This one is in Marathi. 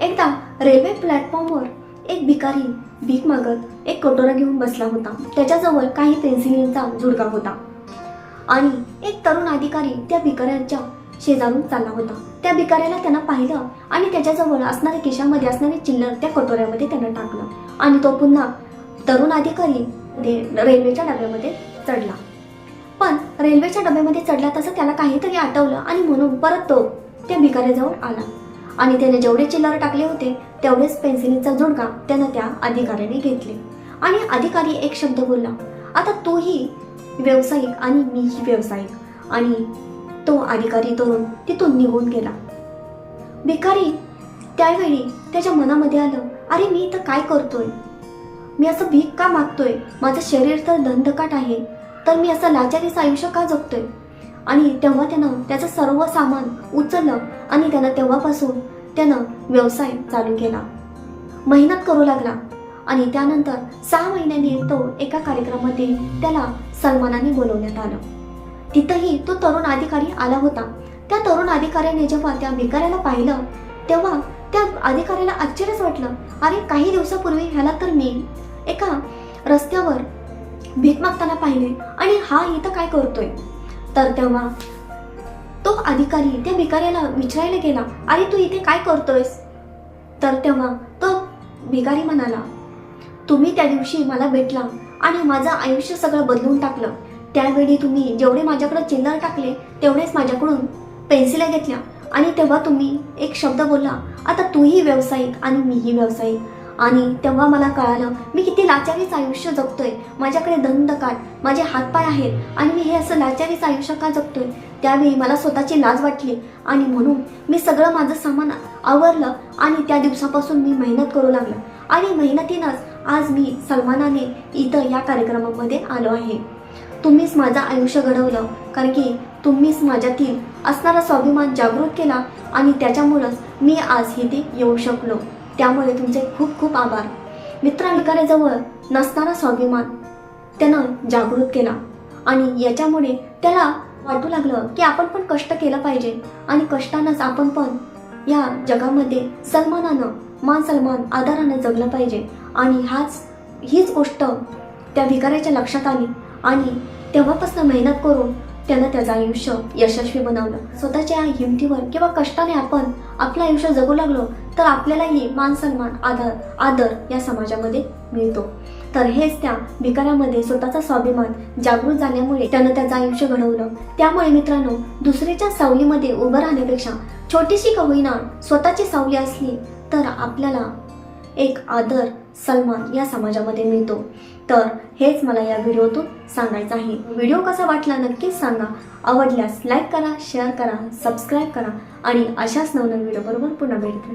एकदा रेल्वे प्लॅटफॉर्मवर एक भिकारी भीक मागत एक कटोरा घेऊन बसला होता. त्याच्याजवळ काही पेन्सिलींचा झुडका होता. आणि एक तरुण अधिकारी त्या भिकाऱ्याच्या शेजारून चालला होता. त्या भिकाऱ्याला त्यांना पाहिलं आणि त्याच्याजवळ असणाऱ्या केशामध्ये असणारे चिल्लर त्या कटोऱ्यामध्ये त्यानं टाकलं. आणि तो पुन्हा तरुण अधिकारी रेल्वेच्या डब्यामध्ये चढला. पण रेल्वेच्या डब्यामध्ये चढला तसं त्याला काहीतरी आठवलं आणि म्हणून परत तो त्या भिकाऱ्याजवळ आला. आणि त्याने जेवढे चिल्लर टाकले होते तेवढेच पेन्सिलीचा झुणका त्यानं त्या अधिकाऱ्याने घेतले. आणि अधिकारी एक शब्द बोलला आता तोही व्यावसायिक आणि मीही व्यावसायिक. आणि तो अधिकारी तरुण तिथून निघून गेला. भिकारी त्यावेळी त्याच्या मनामध्ये आलं अरे मी इथं काय करतोय? मी असं भीक का मागतोय? माझं शरीर तर दंडकाट आहे तर मी असं लाचारीचं आयुष्य का जगतोय? आणि तेव्हा त्यानं त्याचं सर्व सामान उचललं आणि त्यानं तेव्हापासून त्यानं व्यवसाय चालू केला. मेहनत करू लागला आणि त्यानंतर सहा महिन्यांनी तो एका कार्यक्रमामध्ये त्याला सन्मानाने बोलवण्यात आलं. तिथंही तो तरुण अधिकारी आला होता. त्या तरुण अधिकाऱ्याने जेव्हा त्या भिकाऱ्याला पाहिलं तेव्हा त्या अधिकाऱ्याला आश्चर्यच वाटलं. अरे काही दिवसापूर्वी ह्याला तर मी एका रस्त्यावर भीक मागताना पाहिले आणि हा इथं काय करतोय? तर तेव्हा तो अधिकारी त्या भिकाऱ्याला विचारायला गेला अरे तू इथे काय करतोयस? तर तेव्हा तो भिकारी म्हणाला तुम्ही त्या दिवशी मला भेटला आणि माझं आयुष्य सगळं बदलून टाकलं. त्यावेळी तुम्ही जेवढे माझ्याकडे चिल्लर टाकले तेवढेच माझ्याकडून पेन्सिल्या घेतल्या आणि तेव्हा तुम्ही एक शब्द बोलला आता तूही व्यावसायिक आणि मीही व्यावसायिक. आणि तेव्हा मला कळालं मी किती लाचारीच आयुष्य जगतोय. माझ्याकडे दंडकाट माझे हातपाय आहेत आणि मी हे असं लाचारीच आयुष्य का जगतोय? त्यावेळी मला स्वतःची लाज वाटली आणि म्हणून मी सगळं माझं सामान आवरलं आणि त्या दिवसापासून मी मेहनत करू लागलं. आणि मेहनतीनंच आज मी सलमानाने इथं या कार्यक्रमामध्ये आलो आहे. तुम्हीच माझं आयुष्य घडवलं कारण की तुम्हीच माझ्यातील असणारा स्वाभिमान जागृत केला आणि त्याच्यामुळंच मी आज इथे येऊ शकलो. त्यामुळे तुमचे खूप खूप आभार. मित्र मित्राधिकाऱ्याजवळ नसणारा स्वाभिमान. त्यानं जागृत केला. आणि याच्यामुळे त्याला वाटू लागलं की आपण पण कष्ट केलं पाहिजे. आणि कष्टानंच आपण पण या जगामध्ये सन्मानानं मान सन्मान आदरानं जगलं पाहिजे. आणि हाच हीच गोष्ट त्या भिकाऱ्याच्या लक्षात आली. आणि तेव्हापासून मेहनत करून त्यानं त्याचं आयुष्य यशस्वी बनवलं. स्वतःच्या हिमतीवर किंवा कष्टाने आपण आपलं आयुष्य जगू लागलो तर आपल्यालाही मान सन्मान आदर आदर या समाजामध्ये मिळतो. तर हेच त्या भिकाऱ्यामध्ये स्वतःचा स्वाभिमान जागृत झाल्यामुळे त्यानं त्याचं आयुष्य घडवलं. त्यामुळे मित्रांनो दुसऱ्याच्या सावलीमध्ये उभं राहण्यापेक्षा छोटीशी का होईना स्वतःची सावली असली तर आपल्याला एक आदर सन्मान या समाजामध्ये मिळतो. तर हेच मला या व्हिडिओतून सांगायचं आहे. व्हिडिओ कसा वाटला नक्कीच सांगा. आवडल्यास लाईक करा शेअर करा सबस्क्राईब करा आणि अशाच नवनवीन व्हिडिओ बरोबर पुन्हा भेटतील